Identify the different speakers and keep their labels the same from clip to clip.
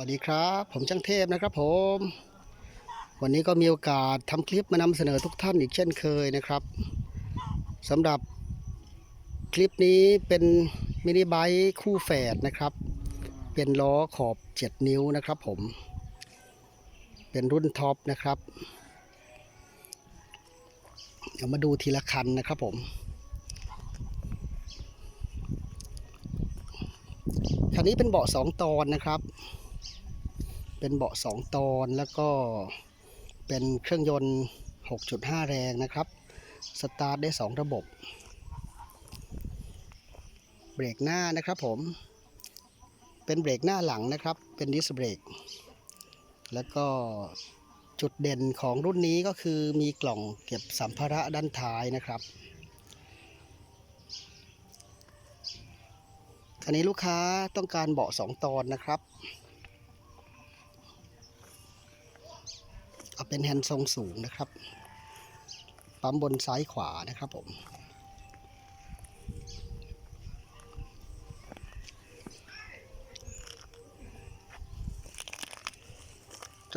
Speaker 1: วัสดีครับ ผมช่างเทพนะครับผม วันนี้ก็มีโอกาสทำคลิปมานำเสนอทุกท่านอีกเช่นเคยนะครับสำหรับคลิปนี้เป็นมินิไบค์คู่แฝดนะครับ เป็นล้อขอบ 7 นิ้วนะครับผม เป็นรุ่นท็อปนะครับ เดี๋ยวมาดูทีละคันนะครับผมคันนี้เป็นเบาะสองตอนนะครับ เป็นเบาะสองตอนแล้วก็เป็นเครื่องยนต์ 6.5 แรงนะครับ สตาร์ทได้ 2 ระบบ เบรกหน้านะครับผม เป็นเบรกหน้าหลังนะครับ เป็นดิสเบรก แล้วก็จุดเด่นของรุ่นนี้ก็คือมีกล่องเก็บสัมภาระด้านท้ายนะครับคันนี้ลูกค้าต้องการเบาะสองตอนนะครับ เป็นแฮนด์ทรงสูงนะครับ ปั๊มบนซ้ายขวานะครับผม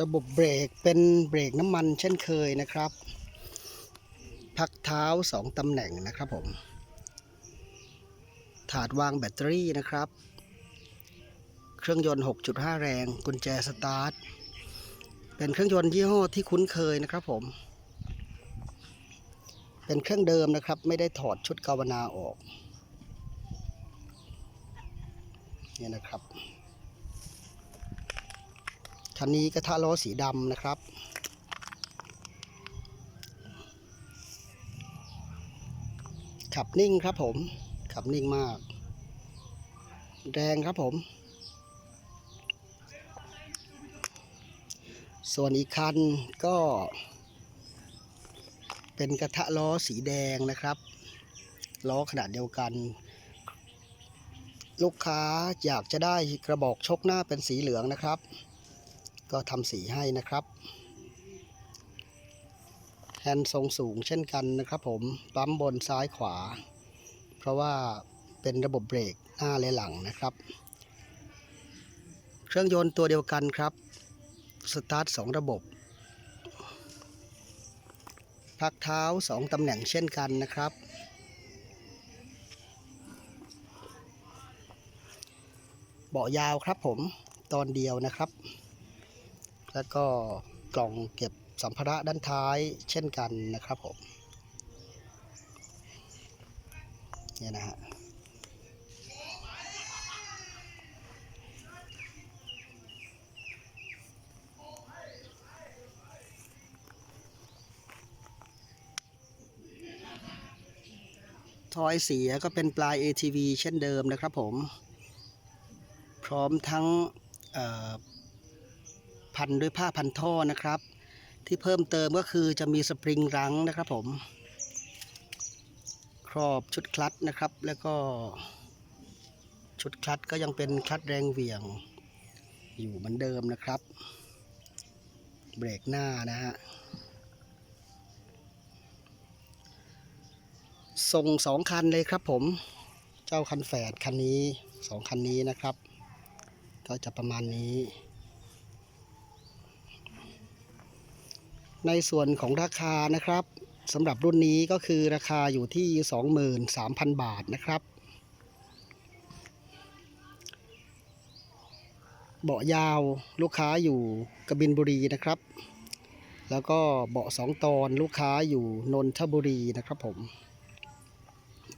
Speaker 1: ระบบเบรกเป็นเบรกน้ำมันเช่นเคยนะครับ พักเท้า 2ตำแหน่งนะครับผม ถาดวางแบตเตอรี่นะครับ เครื่องยนต์ 6.5 แรง กุญแจสตาร์ท เป็นเครื่องยนต์ยี่ห้อที่คุ้นเคยนะครับผม เป็นเครื่องเดิมนะครับ ไม่ได้ถอดชุดกาวนาออก เนี่ยนะครับคันนี้กระทะล้อสีดำนะครับขับนิ่งครับผม ขับนิ่งมาก แรงครับผม ส่วนอีกคันก็ เป็นกระทะล้อสีแดงนะครับ ล้อขนาดเดียวกัน ลูกค้าอยากจะได้กระบอกชกหน้าเป็นสีเหลืองนะครับ ก็ทำสีให้นะครับแฮนด์ทรงสูงเช่นกันนะครับผม ปั๊มบนซ้ายขวา เพราะว่าเป็นระบบเบรกหน้าและหลังนะครับ เครื่องยนต์ตัวเดียวกันครับ สตาร์ทสองระบบ พักเท้าสองตำแหน่งเช่นกันนะครับ เบาะยาวครับผมตอนเดียวนะครับ แล้วก็กล่องเก็บสัมภาระด้านท้ายเช่นกันนะครับผม เนี่ยนะฮะ ทอยเสียก็เป็นปลาย ATV เช่นเดิมนะครับผม พร้อมทั้งพันด้วยผ้าพันท่อนะครับ ที่เพิ่มเติมก็คือจะมีสปริงรั้งนะครับผม ครอบชุดคลัตช์นะครับ แล้วก็ชุดคลัตช์ก็ยังเป็นคลัตช์แรงเหวี่ยง อยู่เหมือนเดิมนะครับ เบรกหน้านะฮะ ส่งสองคันเลยครับผม เจ้าคันแฝดคันนี้สองคันนี้นะครับ ก็จะประมาณนี้ ในส่วนของราคานะครับสำหรับรุ่นนี้ก็คือราคาอยู่ที่ 23,000 บาทนะครับ เบาะยาวลูกค้าอยู่กบินบุรีนะครับ แล้วก็เบาะสองตอนลูกค้าอยู่นนทบุรีนะครับผม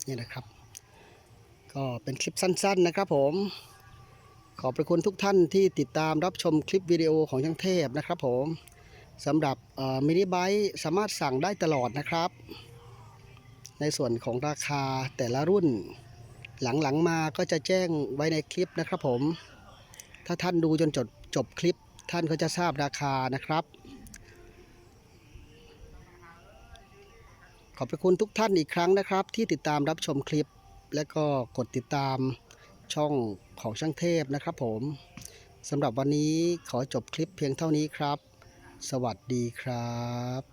Speaker 1: นี่นะครับ ก็เป็นคลิปสั้นๆนะครับผม ขอบพระคุณทุกท่านที่ติดตามรับชมคลิปวิดีโอของช่างเทพนะครับผมสำหรับมินิไบค์สามารถสั่งได้ตลอดนะครับ ในส่วนของราคาแต่ละรุ่น หลังๆมาก็จะแจ้งไว้ในคลิปนะครับผม ถ้าท่านดูจนจบจบคลิปท่านก็จะทราบราคานะครับ อบพระคุณทุกท่านอีกครั้งนะครับ ที่ติดตามรับชมคลิป และก็กดติดตามช่องของช่างเทพนะครับผมสำหรับวันนี้ขอจบคลิปเพียงเท่านี้ครับ สวัสดีครับ